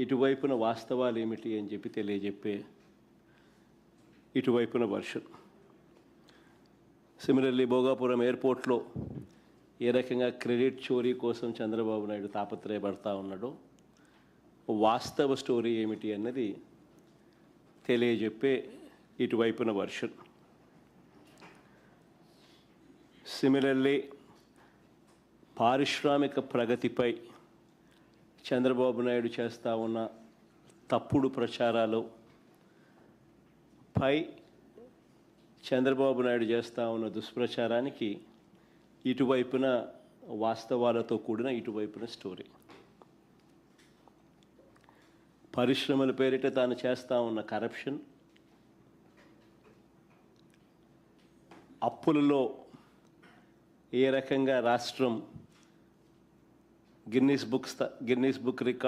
ఇటువైపున వాస్తవాలు ఏమిటి అని చెప్పి తెలియజెప్పే ఇటువైపున వర్షన్ సిమిలర్లీ భోగాపురం ఎయిర్పోర్ట్లో ఏ రకంగా క్రెడిట్ చోరీ కోసం చంద్రబాబు నాయుడు తాపత్రయపడతా ఉన్నాడో వాస్తవ స్టోరీ ఏమిటి అన్నది తెలియజెప్పే ఇటువైపున వర్షన్ సిమిలర్లీ పారిశ్రామిక ప్రగతిపై చంద్రబాబు నాయుడు చేస్తూ ఉన్న తప్పుడు ప్రచారాలు పై చంద్రబాబు నాయుడు చేస్తూ ఉన్న దుష్ప్రచారానికి ఇటువైపున వాస్తవాలతో కూడిన ఇటువైపున స్టోరీ. పరిశ్రమల పేరిట తాను చేస్తూ ఉన్న కరప్షన్ అప్పులలో ఏ రకంగా రాష్ట్రం Guinness books Guinness book record